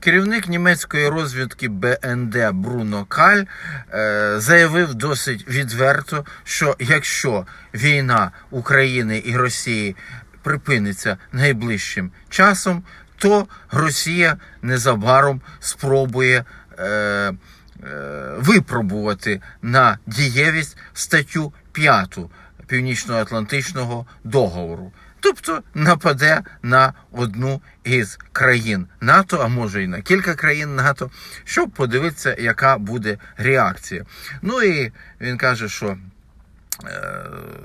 Керівник німецької розвідки БНД Бруно Каль е, заявив досить відверто, що якщо війна України і Росії припиниться найближчим часом, то Росія незабаром спробує. Е, е, випробувати на дієвість статтю 5 Північно-Атлантичного договору. Тобто нападе на одну із країн НАТО, а може і на кілька країн НАТО, щоб подивитися, яка буде реакція. Ну і він каже, що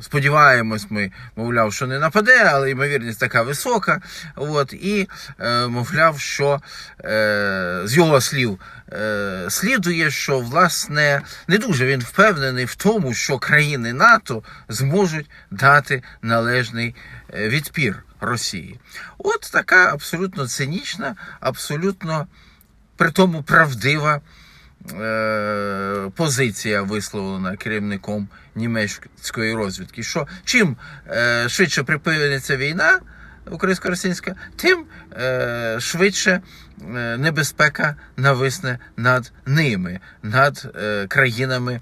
Сподіваємось, ми, мовляв, що не нападе, але ймовірність така висока. От, і е, мовляв, що е, з його слів е, слідує, що власне не дуже він впевнений в тому, що країни НАТО зможуть дати належний е, відпір Росії. От така абсолютно цинічна, абсолютно при тому правдива е, позиція висловлена керівником німецької розвідки. Що чим е, швидше припиниться війна українсько-російська, тим е, швидше небезпека нависне над ними, над країнами,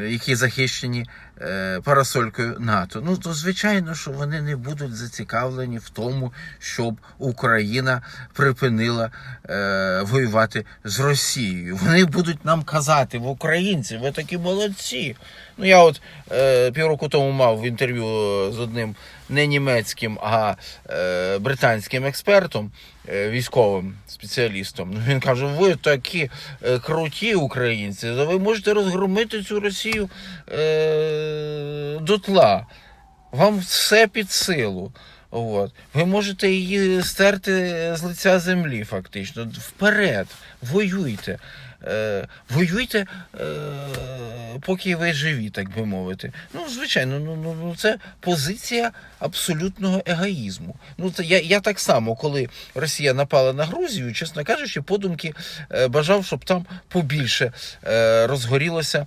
які захищені е, парасолькою НАТО. Ну то звичайно, що вони не будуть зацікавлені в тому, щоб Україна припинила е, воювати з Росією. Вони будуть нам казати, в українці, ви такі молодці. Ну я от е, півроку тому мав інтерв'ю з одним не німецьким, а е, британським експертом, е, військовим спеціалістом. Ну, він каже: ви такі е, круті українці, ви можете розгромити цю Росію е, дотла. Вам все під силу. От. Ви можете її стерти з лиця землі, фактично. Вперед, воюйте. Е, воюйте, е, поки ви живі, так би мовити. Ну, звичайно, ну, ну, ну це позиція абсолютного егоїзму. Ну, це я, я так само, коли Росія напала на Грузію, чесно кажучи, подумки е, бажав, щоб там побільше е, розгорілося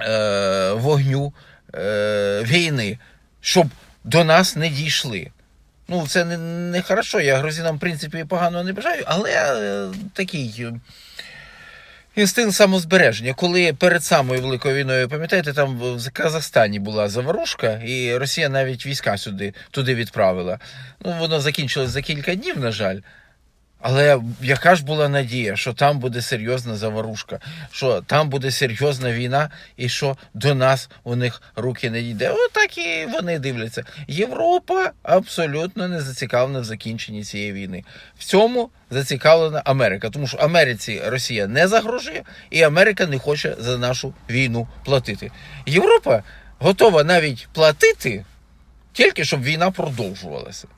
е, вогню е, війни, щоб до нас не дійшли. Ну, це не, не хорошо. Я грузинам, в принципі, погано не бажаю, але е, такий. Інстинкт самозбереження, коли перед самою великою війною, пам'ятаєте, там в Казахстані була заворушка, і Росія навіть війська сюди туди відправила. Ну, воно закінчилось за кілька днів, на жаль. Але яка ж була надія, що там буде серйозна заворушка, що там буде серйозна війна, і що до нас у них руки не дійде. Отак і вони дивляться. Європа абсолютно не зацікавлена в закінченні цієї війни. В цьому зацікавлена Америка, тому що Америці Росія не загрожує, і Америка не хоче за нашу війну платити. Європа готова навіть платити, тільки щоб війна продовжувалася.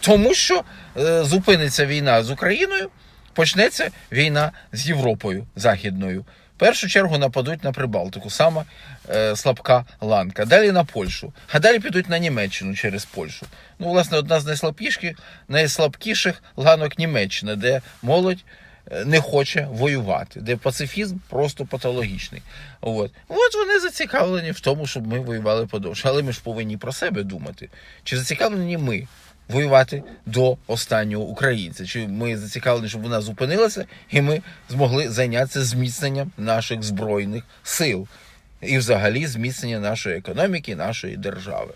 Тому що е, зупиниться війна з Україною, почнеться війна з Європою Західною. В першу чергу нападуть на Прибалтику, саме е, слабка ланка. Далі на Польщу, а далі підуть на Німеччину через Польщу. Ну, власне, одна з найслабкіших, найслабкіших ланок Німеччини, де молодь е, не хоче воювати, де пацифізм просто патологічний. От. От вони зацікавлені в тому, щоб ми воювали подовше. Але ми ж повинні про себе думати. Чи зацікавлені ми? Воювати до останнього українця. Чи ми зацікавлені, щоб вона зупинилася, і ми змогли зайнятися зміцненням наших збройних сил і, взагалі, зміцнення нашої економіки, нашої держави.